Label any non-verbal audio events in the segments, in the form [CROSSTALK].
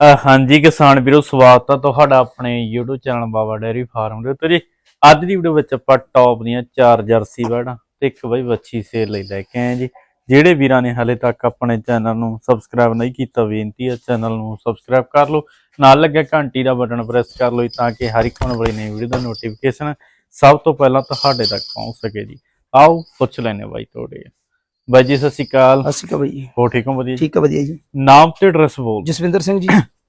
ਹਾਂਜੀ ਕਿਸਾਨ ਵੀਰੋ ਸਵਾਗਤ ਹੈ ਤੁਹਾਡਾ ਆਪਣੇ YouTube channel Baba dairy farm ਦੇ ਉੱਤੇ ਜੀ। ਅੱਜ ਦੀ ਵੀਡੀਓ ਵਿੱਚ ਆਪਾਂ ਟੌਪ ਦੀਆਂ ਚਾਰ ਜਰਸੀ ਵੜਾਂ ਤੇ ਇੱਕ ਬਈ ਵੱਛੀ ਸੇਲ ਲਈ ਲੈ ਕੇ ਆਏ ਹਾਂ ਜੀ। ਜਿਹੜੇ ਵੀਰਾਂ ਨੇ ਹਲੇ ਤੱਕ ਆਪਣੇ ਚੈਨਲ ਨੂੰ ਸਬਸਕ੍ਰਾਈਬ ਨਹੀਂ ਕੀਤਾ ਬੇਨਤੀ ਹੈ ਚੈਨਲ ਨੂੰ ਸਬਸਕ੍ਰਾਈਬ ਕਰ ਲਓ। ਨਾਲ ਲੱਗਿਆ ਘੰਟੀ ਦਾ ਬਟਨ ਪ੍ਰੈਸ ਕਰ ਲਓ ਤਾਂ ਕਿ ਹਰ ਇੱਕ ਆਉਣ ਵਾਲੀ ਨਵੀਂ ਵੀਡੀਓ ਦਾ ਨੋਟੀਫਿਕੇਸ਼ਨ ਸਭ ਤੋਂ ਪਹਿਲਾਂ ਤੁਹਾਡੇ ਤੱਕ ਪਹੁੰਚ ਸਕੇ ਜੀ। ਆਓ ਪੁੱਛ ਲੈਨੇ ਬਾਈ ਤੁਹਾਡੇ। ਬਾਈ ਜੀ ਸਤਿ ਸ਼੍ਰੀ ਅਕਾਲ। ਅਸੀਂ ਕਾ ਬਈ ਹੋ ਠੀਕ ਹੋ? ਵਧੀਆ ਠੀਕ ਆ ਵਧੀਆ ਜੀ। ਨਾਮ ਤੇ ਐਡਰੈਸ ਬੋਲ ਜਸਵਿੰਦਰ ਸਿੰਘ ਜੀ।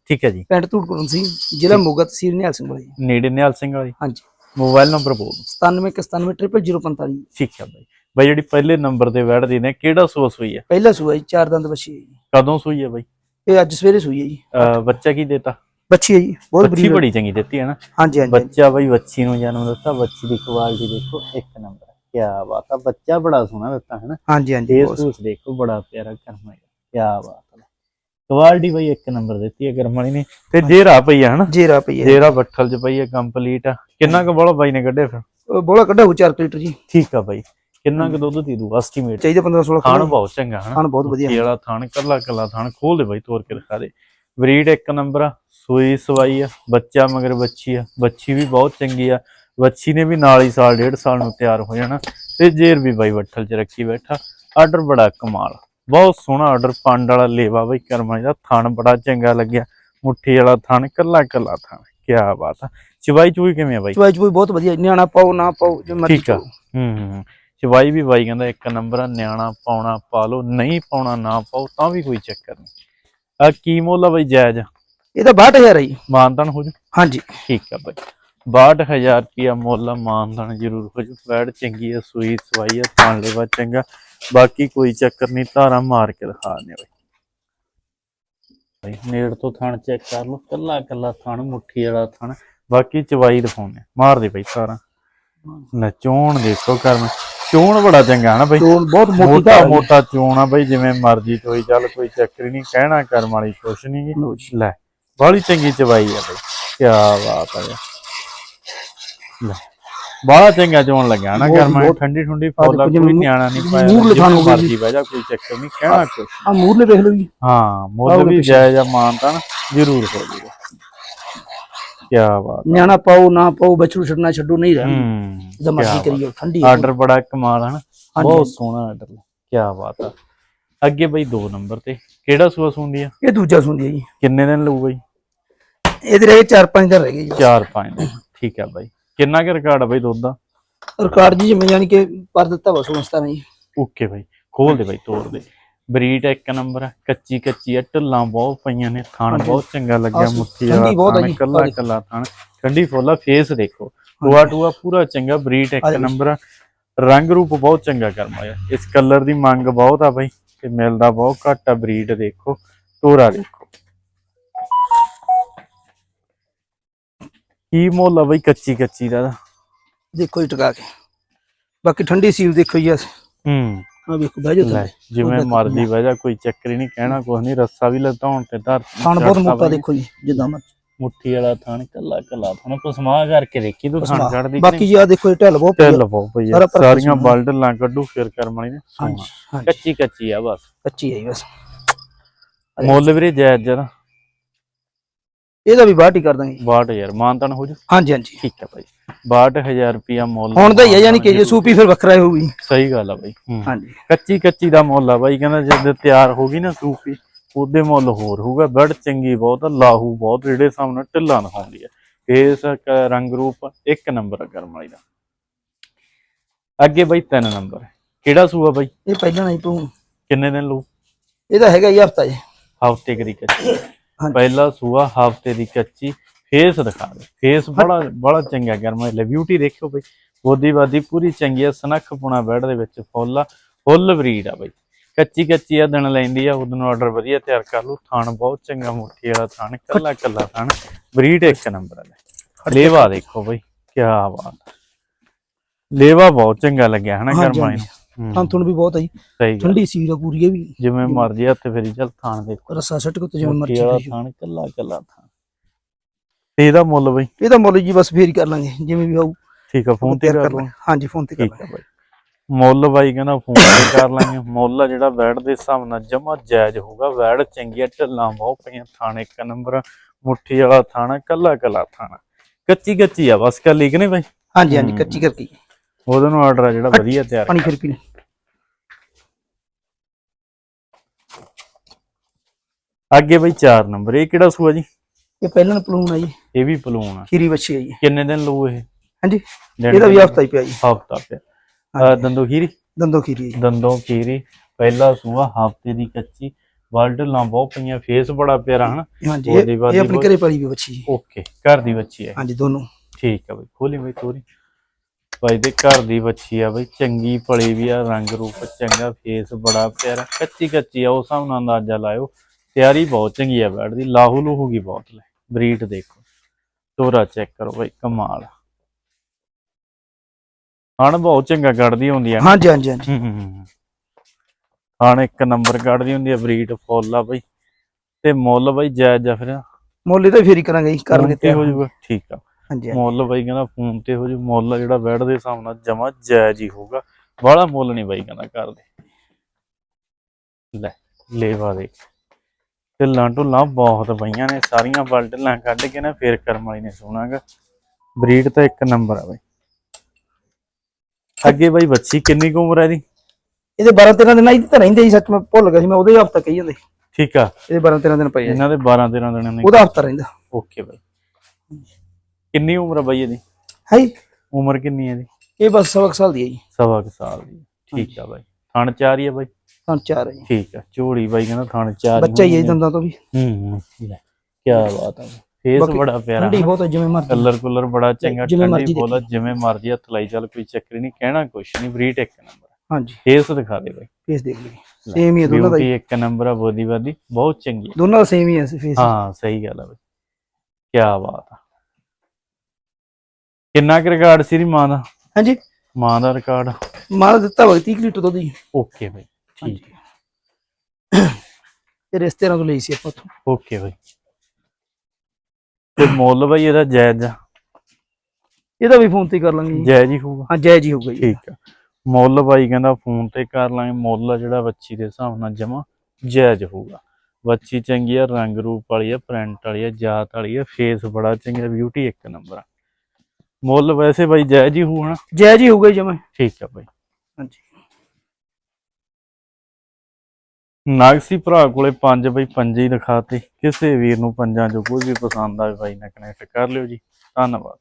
ਠੀਕ ਹੈ ਜੀ। ਪਿੰਡ ਧੂੜਕੁਰਨ ਸੀ ਜ਼ਿਲ੍ਹਾ ਮੋਗਾ ਤਹਿਸੀਲ ਨਿਹਾਲ ਸਿੰਘ ਵਾਲਾ ਜੀ। ਨੇੜੇ ਨਿਹਾਲ ਸਿੰਘ ਵਾਲੀ ਹਾਂਜੀ। ਮੋਬਾਈਲ ਨੰਬਰ ਬੋਲ 97919045 ਠੀਕ ਹੈ ਬਾਈ। ਬਾਈ ਜਿਹੜੀ ਪਹਿਲੇ ਨੰਬਰ ਤੇ ਬੈਠਦੀ ਨੇ ਕਿਹੜਾ ਸੂਆ ਸੂਈ ਹੈ? ਪਹਿਲਾ ਸੂਆ ਜੀ ਚਾਰ ਦੰਦ ਬੱਚੀ ਹੈ ਜੀ। ਕਦੋਂ ਸੂਈ ਹੈ ਬਾਈ? ਇਹ ਅੱਜ ਸਵੇਰੇ ਸੂਈ ਹੈ ਜੀ। ਬੱਚਾ ਕੀ ਦੇਤਾ? ਬੱਚੀ ਹੈ ਜੀ ਬਹੁਤ ਬੱਚੀ ਬੜੀ ਚੰਗੀ ਦਿੱਤੀ ਹੈ ਨਾ। ਹਾਂਜੀ ਹਾਂਜੀ ਬੱਚਾ ਬਾਈ ਬੱਚੀ ਨੂੰ ਜਨਮ ਦਿੱਤਾ ਬੱਚੀ ਦੀ ਕੁਆਲਿਟੀ ਦੇਖੋ ਇੱਕ ਨੰਬਰ ਕੀ ਬਾਤ ਆ ਬੱਚਾ ਬੜਾ ਸੋਹਣਾ ਦਿੱਤਾ ਹੈ ਨਾ। ਹਾਂਜੀ ਹਾਂਜੀ ਇਹ ਸੂਸ ਦੇਖੋ ਬੜਾ ਪਿਆਰਾ ਕਰਮ ਹੈ। ਕੀ ਬਾਤ ਕੁਆਲਿਟੀ ਬਾਈ ਇੱਕ ਨੰਬਰ ਦਿੱਤੀ ਹੈ ਵਾਲੀ ਨੇ। ਤੇ ਜੇਰਾ ਪਈ ਹੈ ਹਨਾ? ਜੇਰਾ ਪਈ ਹੈ। ਜੇਰਾ ਬੱਠਲ ਚ ਪਈ ਹੈ ਕੰਪਲੀਟ ਕਿੰਨਾ ਕੁ ਬੋਲਾ ਬਾਈ ਨੇ ਕੱਢਿਆ ਫਿਰ? ਬੋਲਾ ਕੱਢਾ ਹੋ 4 ਲੀਟਰ ਜੀ। ਠੀਕ ਆ ਬਾਈ। ਕਿੰਨਾ ਕੁ ਦੁੱਧ ਦੇ ਦੂ ਐਸਟੀਮੇਟ ਚਾਹੀਦਾ 15 16 ਖਾਣ ਬਹੁਤ ਚੰਗਾ ਹਨਾ। ਖਾਣ ਬਹੁਤ ਵਧੀਆ। ਵਾਲਾ ਥਣ ਕੱਲਾ ਕੱਲਾ ਥਣ ਖੋਲ ਦੇ ਬਾਈ ਤੋੜ ਕੇ ਦਿਖਾ ਦੇ। ਬਰੀਡ ਇੱਕ ਨੰਬਰ ਆ ਸੂਈ ਸਵਾਈ ਆ ਬੱਚਾ ਮਗਰ ਬੱਚੀ ਆ। ਬੱਚੀ ਵੀ ਬਹੁਤ ਚੰਗੀ ਆ। ਬੱਚੀ ਨੇ ਵੀ ਨਾਲ ਹੀ ਸਾਲ ਡੇਢ ਸਾਲ ਨੂੰ ਤਿਆਰ ਹੋ ਜਾਣਾ। ਤੇ ਜੇਰ ਵੀ ਬਾਈ ਵੱਠਲ 'ਚ ਰੱਖੀ ਬੈਠਾ। ਆਰਡਰ ਬੜਾ ਕਮਾਲ। ਬਹੁਤ ਸੋਹਣਾ ਆਰਡਰ ਪੰਡ ਵਾਲਾ ਲੇਵਾ ਬਾਈ ਕਰਮਾਂ ਦਾ ਥਣ ਬੜਾ ਚੰਗਾ ਲੱਗਿਆ। ਮੁੱਠੀ ਵਾਲਾ ਥਣ ਕੱਲਾ ਕੱਲਾ ਥਣ ਕੀ ਬਾਤ ਆ। ਚਵਾਈ ਚੂਈ ਕਿਵੇਂ ਆ ਬਾਈ? ਚਵਾਈ ਚਵਾਈ ਬਹੁਤ ਵਧੀਆ ਨਿਆਣਾ ਪਾਓ ਨਾ ਪਾਓ ਜੋ ਮਰਜ਼ੀ ਠੀਕ ਆ। ਹੂੰ ਚਵਾਈ ਵੀ ਬਾਈ ਕਹਿੰਦਾ ਇੱਕ ਨੰਬਰ ਆ ਨਿਆਣਾ ਪਾਉਣਾ ਪਾ ਲਓ ਨਹੀਂ ਪਾਉਣਾ ਨਾ ਪਾਓ ਤਾਂ ਵੀ ਕੋਈ ਚੱਕਰ ਨਹੀਂ। ਆ ਕੀ ਮੁੱਲ ਆ ਬਾਈ ਜਾਇਜ਼? ਇਹਦਾ 62000 ਹੈ ਜੀ। ਮਾਨਦਾਨ ਹੋ ਜੂ? ਹਾਂਜੀ। ਠੀਕ ਆ ਬਾਈ। 62000 ਰੁਪਿਆ ਮੁੱਲ ਆ ਮਾਨਦਾਨ ਜ਼ਰੂਰ ਹੋ ਜੂ। ਬੈਡ ਚੰਗੀ ਆ ਸੂਈ ਸਵਾਈ ਆ ਥਾਣ ਲੈਵਾ ਚੰਗਾ। ਬਾਕੀ ਕੋਈ ਚੱਕਰ ਨਹੀਂ ਧਾਰਾ ਮਾਰ ਕੇ ਦਿਖਾ ਨੇ ਬਾਈ। ਨੇੜ ਤੋਂ ਥਣ ਚੈੱਕ ਕਰ ਲਓ ਕੱਲਾ ਕੱਲਾ ਥਣ ਮੁੱਠੀ ਵਾਲਾ ਥਣ। ਬਾਕੀ ਚਵਾਈ ਦਿਖਾਉਣੇ ਮਾਰ ਦੇ ਬਾਈ ਧਾਰਾ। ਨਚੋਣ ਦੇਖੋ ਕਰਮ। ਚੋਣ ਬੜਾ ਚੰਗਾ ਨਾ ਬਾਈ? ਤੋਂ ਬਹੁਤ ਮੋਟੀ ਮੋਟਾ ਚੋਣ ਆ ਬਈ ਜਿਵੇਂ ਮਰਜ਼ੀ ਤੋਈ ਚੱਲ ਕੋਈ ਚੱਕਰ ਹੀ ਨਹੀਂ ਕਹਿਣਾ ਕਰਮ ਵਾਲੀ ਕੁਛ ਨਹੀਂ। ਲੈ ਬਾਹਲੀ ਚੰਗੀ ਚਵਾਈ ਆ ਬਈ। ਕੀ ਬਾਤ ਆ। ਲੈ। ਬਾਹਲਾ ਚੰਗਾ ਚੋਣ ਲੱਗਿਆ ਨਾ ਬਹੁਤ- ਠੰਡੀ ਠੰਡੀ ਫੋਲਾ ਦੇਖੋ ਕੋਈ ਨਿਆਣਾ ਨਹੀਂ ਪਾਇਆ ਮੂੰਹ ਲਿਖਾਣ ਹੋ ਗਈ ਮਰਜ਼ੀ ਬਹਿ ਜਾ ਕੋਈ ਚੱਕਰ ਨਹੀਂ ਕਹਿਣਾ ਕੁਛ। ਆ ਮੂਰਲੇ ਵੇਖ ਲਓ ਜੀ। ਹਾਂ ਮੁੱਲ ਵੀ। ਜਾਇਜ਼ ਆ ਮਾਨਤਾ ਨਾ ਜ਼ਰੂਰ ਹੋ ਜੂਗਾ ਕੀ ਬਾਤ ਨਿਆਣਾ ਪਾਓ ਨਾ ਪਾਓ ਬਛੜੂ ਛੱਡਣਾ ਛੱਡੋ ਨਹੀਂ ਰਹਿਣਾ। ਜਿੱਦਾਂ ਮਰਜ਼ੀ ਕਰੀਓ ਠੰਡੀ। ਆਰਡਰ ਬੜਾ ਕਮਾਲ ਹੈ ਨਾ। ਹਾਂਜੀ, ਬਹੁਤ। ਸੋਹਣਾ ਆਰਡਰ। ਕੀ ਬਾਤ ਆ। ਅੱਗੇ ਬਈ 2 ਨੰਬਰ ਤੇ ਕਿਹੜਾ ਸੂਆ ਸੁੰਦੀ ਆ? ਇਹ ਦੂਜਾ ਸੁਣਦੀ ਹੈ ਜੀ। ਕਿੰਨੇ ਦਿਨ ਲਊ ਬਈ? ਇਹਦੇ ਰਹਿ ਗਏ 4-5 ਦਿਨ ਰਹਿ ਗਏ ਜੀ। 4-5 ਦਿਨ ਠੀਕ ਆ ਬਾਈ। ਕਿੰਨਾ ਕੁ ਰਿਕਾਰਡ ਆ ਬਈ ਦੁੱਧ ਦਾ? ਰਿਕਾਰਡ ਜੀ ਜਿਵੇਂ ਯਾਨੀ ਕਿ ਪਰ ਦਿੱਤਾ ਵਾ 16 ਜੀ। ਓਕੇ ਬਾਈ ਖੋਲ ਦੇ ਬਾਈ ਤੋੜ ਦੇ। ਬਰੀਡ ਇੱਕ ਨੰਬਰ ਆ ਕੱਚੀ ਕੱਚੀ ਆ ਢਿੱਲਾਂ ਬਹੁਤ ਪਈਆਂ ਨੇ ਥਣ। ਬਹੁਤ ਚੰਗਾ ਲੱਗਿਆ ਮੁੱਠੀ ਆ ਕੱਲਾ। ਕੱਲਾ ਥਣ ਠੰਡੀ ਫੁੱਲਾ ਫੇਸ ਦੇਖੋ। ਟੂਆ ਟੂਆ ਪੂਰਾ ਚੰਗਾ ਬਰੀਡ ਇੱਕ। ਨੰਬਰ ਆ। ਰੰਗ ਰੂਪ ਬਹੁਤ ਚੰਗਾ ਕਰਮਾ ਆ। ਇਸ ਕਲਰ ਦੀ ਮੰਗ ਬਹੁਤ ਆ ਬਾਈ ਤੇ ਮਿਲਦਾ ਬਹੁਤ ਘੱਟ ਆ ਬਰੀਡ ਦੇਖੋ ਤੋਰਾ ਦੇਖੋ। ਕੀ ਮੁੱਲ ਆ ਬਾਈ ਕੱਚੀ ਕੱਚੀ ਦਾ? ਦੇਖੋ ਜੀ ਟਕਾ ਕੇ। ਬਾਕੀ ਠੰਡੀ ਸੀਲ ਦੇਖੋ ਜੀ ਹੂੰ। ਆ ਵੇਖੋ ਬਹਿ ਲੈ ਥੱਲੇ। ਜਿਵੇਂ ਮਰਜ਼ੀ ਬਹਿ ਜਾ ਕੋਈ ਚੱਕਰ ਹੀ ਨਹੀਂ ਕਹਿਣਾ ਕੁਛ ਨਹੀਂ ਰੱਸਾ ਵੀ ਲਤਾਉਣ ਤੇ ਧਰ ਥਣ ਬਹੁਤ ਮੋਟਾ ਬਈ। ਦੇਖੋ ਜੀ ਜਿੱਦਾਂ ਮਰਜ਼ੀ। ਮੁੱਠੀ ਵਾਲਾ ਥਣ ਕੱਲਾ ਕੱਲਾ ਥਣ ਪਸਮਾ ਕਰਕੇ ਦੇਖੀ ਤੂੰ ਥਣ ਕੱਢਦੀ ਬਾਕੀ ਜੀ ਆ ਦੇਖੋ ਇਹ ਢਿੱਲ ਬਹੁਤ ਪਈ ਢਿੱਲ ਆ। ਸਾਰਾ ਭਰ ਕੇ ਸਾਰੀਆਂ। ਬਲਡ ਲਾਂ ਕੱਢੂ ਫਿਰ ਕਰਮਣੀ ਨੇ ਹਾਂਜੀ ਕੱਚੀ ਕੱਚੀ ਆ ਬਸ। ਕੱਚੀ ਹੈ ਜੀ ਬਸ। ਮੁੱਲ ਵੀਰੇ ਜਾਇਜ਼ ਜਰਾ ਇਹਦਾ ਵੀ ਬਾਟ ਹੀ ਕਰ ਦਾਂਗੇ। 62000 ਮਾਨਤਨ ਹੋ ਜੂ। ਹਾਂਜੀ ਹਾਂਜੀ। ਠੀਕ ਹੈ ਭਾਈ। 62000 ਰੁਪਿਆ ਮੁੱਲ ਹੁਣ ਤਾਂ ਹੀ ਹੈ ਯਾਨੀ ਕਿ ਜੇ ਸੂਪੀ ਫਿਰ ਵੱਖਰਾ ਹੀ ਹੋਊਗੀ। ਸਹੀ ਗੱਲ ਆ ਬਾਈ ਹੂੰ। ਹਾਂਜੀ। ਕੱਚੀ ਕੱਚੀ ਦਾ ਮੁੱਲ ਆ ਬਾਈ ਕਹਿੰਦਾ ਜਦ ਤਿਆਰ ਹੋ ਗਈ ਨਾ ਸੂਪੀ ਉਹਦੇ ਮੁੱਲ ਹੋਰ ਹੋਊਗਾ। ਬੜ ਚੰਗੀ ਬਹੁਤ ਆ, ਲਾਹੂ ਬਹੁਤ ਜਿਹੜੇ ਸਾਹਮਣੇ ਢਿੱਲਾਂ ਦਿਖਾਉਂਦੀ ਆ। ਇਸ ਕ- ਰੰਗ ਰੂਪ ਇੱਕ ਨੰਬਰ ਆ ਕਰਮ ਵਾਲੀ ਦਾ। ਅੱਗੇ ਬਾਈ ਤਿੰਨ ਨੰਬਰ। ਕਿਹੜਾ ਸੂਆ ਬਾਈ? ਇਹ ਪਹਿਲਾਂ ਨਹੀਂ ਪਊ। ਕਿੰਨੇ ਦਿਨ ਲਊ? ਇਹਦਾ ਹੈਗਾ ਜੀ ਹਫਤਾ ਜੀ। ਹਫ਼ਤੇ ਦੀ ਕੱਚੀ। ਪਹਿਲਾ ਸੂਆ ਹਫ਼ਤੇ ਦੀ ਕੱਚੀ ਫੇਸ ਦਿਖਾ ਦੇ। ਫੇਸ ਬੜਾ ਬੜਾ ਚੰਗਾ ਗਰਮ ਲੈ ਬਿਊਟੀ ਦੇਖਿਓ ਬਈ। ਬੋਦੀ ਬਾਦੀ ਪੂਰੀ ਚੰਗੀ ਆ ਸਨੱਖ ਪੁਣਾ ਬੈਡ ਦੇ ਵਿੱਚ ਫੁੱਲ ਫੁੱਲ ਬਰੀਡ ਆ ਬਈ। ਕੱਚੀ ਕੱਚੀ ਆ ਦਿਨ ਲੈਂਦੀ ਆ ਉਹਨੂੰ ਆਰਡਰ ਵਧੀਆ ਤਿਆਰ ਕਰ ਲੂ ਥਾਣ ਬਹੁਤ ਚੰਗਾ ਮੁੱਠੀ ਵਾਲਾ ਥਾਣ ਕੱਲਾ ਕੱਲਾ ਥਾਣ ਬਰੀਡ ਇੱਕ ਨੰਬਰ ਆ ਲੇਵਾ ਦੇਖੋ ਬਈ ਕੀ ਬਾਤ। ਲੇਵਾ ਬਹੁਤ ਚੰਗਾ ਲੱਗਿਆ ਹਨਾ ਗਰਮਾਈ ਹਾਂ। ਤੁਹਾਨੂੰ ਵੀ ਬਹੁਤ ਹੈ ਜੀ। ਸਹੀ ਗੱਲ। ਠੰਡੀ ਸੀਲ ਆ ਪੂਰੀ ਇਹ ਵੀ। ਜਿਵੇਂ ਮਰਜ਼ੀ ਹੱਥ ਫੇਰੀ ਚੱਲ ਥਾਣ ਦੇਖੋ। ਰੱਸਾ ਸੱਟ ਕੇ ਤੇ ਜਿਵੇਂ ਮਰਜ਼ੀ। ਥਾਣ ਕੱਲਾ ਕੱਲਾ ਥਾਣ ਤੇ ਇਹਦਾ ਮੁੱਲ ਬਈ? ਇਹਦਾ ਮੁੱਲ ਜੀ ਬਸ ਫੇਰ ਹੀ ਕਰ ਲਾਂਗੇ ਜਿਵੇਂ ਵੀ ਹੋਊ। ਠੀਕ ਆ ਫੋਨ ਤੇ ਕਰ ਲਾਂਗੇ। ਹਾਂਜੀ ਫੋਨ ਤੇ ਕਰ ਲਾਂਗੇ ਆ ਬਾਈ। ਮੁੱਲ ਬਾਈ ਕਹਿੰਦਾ ਫੋਨ ਤੇ ਕਰ ਲਾਂਗੇ। ਮੁੱਲ ਆ ਜਿਹੜਾ ਵੈੜ ਦੇ ਹਿਸਾਬ ਨਾਲ ਜਮਾ ਜਾਇਜ਼ ਹੋਊਗਾ। ਵੈੜ ਚੰਗੀਆਂ ਢੱਲਾਂ ਬਹੁਤ ਪਈਆਂ ਥਾਣੇ ਇੱਕ ਨੰਬਰ ਮੁੱਠੀ ਵਾਲਾ ਥਾਣਾ ਕੱਲਾ ਕੱਲਾ ਥਾਣਾ। ਕੱਚੀ ਕੱਚੀ ਆ ਬਸ ਕੱਲੀ ਕਿ ਨਹੀਂ ਬਾਈ? ਹਾਂਜੀ ਹਾਂਜੀ। ਕੱਚੀ ਕਰਕੇ। ਉਹਦੇ ਨੂੰ ਆਰਡਰ ਆ ਜਿਹੜਾ ਵਧੀਆ ਤਿਆਰ ਪਾਣੀ ਫਿਰ ਪੀਣੇ। ਅੱਗੇ ਬਾਈ 4 ਨੰਬਰ ਇਹ ਕਿਹੜਾ ਸੂਆ ਜੀ? ਇਹ ਪਹਿਲਾਂ ਪਲੂਨ ਆ ਜੀ। ਇਹ ਵੀ ਪਲੂਣ ਆ। ਖੀਰੀ ਬੱਚੀ ਆ ਜੀ। ਕਿੰਨੇ ਦਿਨ ਲਊ ਇਹ? ਹਾਂਜੀ ਇਹਦਾ ਵੀ ਹਫਤਾ ਹੀ ਪਿਆ ਜੀ। ਹਫਤਾ ਪਿਆ। ਦੰਦੋ ਖੀਰੀ? ਦੰਦੋ ਖੀਰੀ ਦੰਦੋਂ ਖੀਰੀ ਪਹਿਲਾ ਸੂਆ ਹਫ਼ਤੇ ਦੀ ਕੱਚੀ। ਵਰਲਡ ਲਾਂ ਬਹੁਤ ਪਈਆਂ ਫੇਸ ਬੜਾ ਪਿਆਰਾ ਹਨਾ? ਹਾਂਜੀ ਇਹ ਆਪਣੀ ਘਰੇ ਪਾਲੀ ਵੀ ਬੱਚੀ ਜੀ। ਓਕੇ ਘਰ ਦੀ ਬੱਚੀ ਹੈ ਹਾਂਜੀ ਦੋਨੋਂ। ਠੀਕ ਆ ਬਈ ਖੋਲੀ ਬਈ ਤੋਰੀ। ਬਾਈ ਦੇ ਘਰ ਦੀ ਬੱਚੀ ਆ ਬਈ ਚੰਗੀ ਭਲੀ ਵੀ ਆ ਰੰਗ ਰੂਪ ਚੰਗਾ ਫੇਸ ਬੜਾ ਪਿਆਰਾ ਕੱਚੀ ਕੱਚੀ ਆ ਉਸ ਹਿਸਾਬ ਨਾਲ ਅੰਦਾਜ਼ਾ ਲਾਇਓ। ਤਿਆਰੀ ਬਹੁਤ ਚੰਗੀ ਆ ਬੈਡ ਦੀ ਲਾਹੂ ਲੂਹੂਗੀ ਬਹੁਤ ਲੈ ਬਰੀਡ ਦੇਖੋ ਤੋਰਾ ਚੈੱਕ ਕਰੋ ਬਈ ਕਮਾਲ। ਹਣ ਬਹੁਤ ਚੰਗਾ ਕੱਢਦੀ ਹੁੰਦੀ ਆ। ਹਾਂਜੀ ਹਾਂਜੀ ਹਾਂਜੀ। ਹਣ ਇੱਕ ਨੰਬਰ ਕੱਢਦੀ ਹੁੰਦੀ ਆ ਬਰੀਡ ਫੁੱਲ ਆ ਬਈ। ਤੇ ਮੁੱਲ ਬਈ ਜਾਇਜ਼ ਆ ਫਿਰ। ਮੁੱਲ ਇਹਦਾ ਫੇਰ ਹੀ ਕਰਾਂਗੇ ਜੀ ਕਰ ਤੇ ਹੋ ਜਾਊਗਾ ਠੀਕ ਆ। ਹਾਂਜੀ। ਮੁੱਲ ਬਾਈ ਕਹਿੰਦਾ ਫੋਨ ਤੇ ਹੋ ਜੂ ਮੁੱਲ ਜਿਹੜਾ ਬੈਡ ਦੇ ਹਿਸਾਬ ਨਾਲ ਜਮਾ ਜਾਇਜ਼ ਹੀ ਹੋਊਗਾ। ਬਾਹਲਾ ਮੁੱਲ ਨਹੀਂ ਬਾਈ ਕਹਿੰਦਾ ਕਰਦੇ ਲੈ ਲੇਵਾ ਦੇ। ਢਿੱਲਾਂ ਢੁੱਲਾਂ ਬਹੁਤ ਪਈਆਂ ਨੇ ਸਾਰੀਆਂ ਬਲਟਲਾਂ ਕੱਢ ਕੇ ਨਾ ਫੇਰ ਕਰਮ ਵਾਲੀ ਨੇ ਸੋਣਾਗਾ ਬਰੀਡ ਤਾਂ ਇੱਕ ਨੰਬਰ ਆ ਬਾਈ। ਅੱਗੇ ਬਾਈ ਬੱਚੀ ਕਿੰਨੀ ਕੁ ਉਮਰ ਹੈ ਇਹਦੀ? ਇਹਦੇ 12 13 ਦਿਨ ਆਈ ਤਾਂ ਰਹਿੰਦੇ ਜੀ ਸੱਚ ਮੈਂ ਭੁੱਲ ਗਿਆ ਸੀ ਮੈਂ ਉਹਦੇ ਹਫਤਾ ਕਹੀ ਜਾਂਦੇ ਠੀਕ ਆ। ਇਹਦੇ 12 13 ਦਿਨ ਪਏ ਆ। ਇਹਨਾਂ ਦੇ 12 13 ਦਿਨਾਂ ਦੀ ਉਹਦਾ ਹਫਤਾ ਰਹਿੰਦਾ। ਓਕੇ ਬਾਈ। ਕਿੰਨੀ ਉਮਰ ਬਾਈ ਇਹਦੀ? ਹੈ? ਉਮਰ ਕਿੰਨੀ ਹੈ ਇਹਦੀ? ਇਹ ਬਸ ਸਵਾ ਸਾਲ ਦੀ ਹੈ ਜੀ। ਸਵਾ ਕੁ ਸਾਲ ਦੀ। ਠੀਕ ਆ ਬਾਈ। ਥਣ ਚਾਰ ਹੀ ਬਾਈ। ਤਾਂ ਚਾਰ ਹੈ ਠੀਕ ਆ ਝੋਲੀ ਬਾਈ ਕਹਿੰਦਾ ਥਣ ਚਾਰ ਬੱਚਾ ਹੀ ਹੈ ਦੰਦਾਂ ਤੋਂ ਵੀ। ਹੂੰ ਲੈ ਕੀ ਬਾਤ ਆ। ਫੇਸ ਬੜਾ ਪਿਆਰਾ ਠੰਡੀ ਬਹੁਤ ਹੈ ਜਿਵੇਂ ਮਰਜ਼ੀ। ਕਲਰ ਕੁਲਰ ਬੜਾ ਚੰਗਾ ਜਿਵੇਂ ਠੰਡੀ ਮਰਜ਼ੀ ਬੋਲਾ ਜਿਵੇਂ ਮਰਜ਼ੀ ਹੱਥ ਲਾਈ ਚੱਲ ਕੋਈ ਚੱਕਰ ਨਹੀਂ ਕਹਿਣਾ ਕੁਛ ਨਹੀਂ ਬਰੀਟ ਇੱਕ ਨੰਬਰ ਹਾਂਜੀ। ਫੇਸ ਦਿਖਾ ਦੇ ਬਾਈ। ਫੇਸ ਦੇਖ ਲਈ ਸੇਮ ਹੀ ਹੈ ਦੋਨਾਂ ਦਾ ਬਿਊਟੀ ਜੀ। ਇੱਕ ਨੰਬਰ ਆ ਬੋਦੀ ਬਾਦੀ ਬਹੁਤ ਚੰਗੀ ਆ। ਦੋਨਾਂ ਦਾ ਸੇਮ ਹੀ ਹੈ ਫੇਸ ਹਾਂ ਸਹੀ ਗੱਲ ਆ ਬਾਈ। ਕੀ ਬਾਤ ਆ। ਕਿੰਨਾ ਕੁ ਰਿਕਾਰਡ ਸੀ ਦੀ ਮਾਂ ਦਾ? ਹਾਂਜੀ। ਮਾਂ ਦਾ ਰਿਕਾਰਡ ਮਾਲ ਦਿੱਤਾ ਵਾ 30 ਲੀਟਰ ਦੁੱਧ ਜੀ ਓਕੇ ਬਾਈ। ਠੀਕ [COUGHS] ਤੇ ਰਿਸ਼ਤੇਦਾਰਾਂ ਤੋਂ ਲਈ ਸੀ ਆਪਾਂ ਉੱਥੋਂ। ਓਕੇ ਬਾਈ। ਤੇ ਮੁੱਲ ਬਾਈ ਇਹਦਾ ਜਾਇਜ਼ ਆ? ਇਹਦਾ ਵੀ ਫੋਨ ਤੇ ਹੀ ਕਰ ਲਾਂਗੇ ਜੀ। ਜਾਇਜ਼ ਹੀ ਹੋਊਗਾ? ਹਾਂ ਜਾਇਜ਼ ਹੀ ਹੋਊਗਾ ਜੀ। ਠੀਕ ਆ। ਮੁੱਲ ਬਾਈ ਕਹਿੰਦਾ ਫੋਨ ਤੇ ਕਰ ਲਾਂਗੇ। ਮੁੱਲ ਆ ਜਿਹੜਾ ਬੱਚੀ ਦੇ ਹਿਸਾਬ ਨਾਲ ਜਮਾ ਜਾਇਜ਼ ਹੋਊਗਾ। ਬੱਚੀ ਚੰਗੀ ਆ ਰੰਗ ਰੂਪ ਵਾਲੀ ਆ ਪ੍ਰਿੰਟ ਵਾਲੀ ਆ ਜਾਤ ਵਾਲੀ ਆ ਫੇਸ ਬੜਾ ਚੰਗਾ ਬਿਊਟੀ ਇੱਕ ਨੰਬਰ ਆ। ਮੁੱਲ ਵੈਸੇ ਬਾਈ ਜਾਇਜ਼ ਹੀ ਹੋਊ ਹਨਾ? ਜਾਇਜ਼ ਹੀ ਹੋਊਗਾ ਜੀ ਜਮਾ। ਠੀਕ ਆ ਬਾਈ। ਹਾਂਜੀ। ਨਾਗਸੀ ਭਰਾ ਕੋਲੇ ਪੰਜ ਬਈ ਪੰਜੇ ਹੀ ਦਿਖਾਤੇ ਕਿਸੇ ਵੀਰ ਨੂੰ ਪੰਜਾਂ ਚੋਂ ਕੋਈ ਵੀ ਪਸੰਦ ਆਵੇ ਬਾਈ ਨਾਲ ਕਨੈਕਟ ਕਰ ਲਿਓ ਜੀ। ਧੰਨਵਾਦ।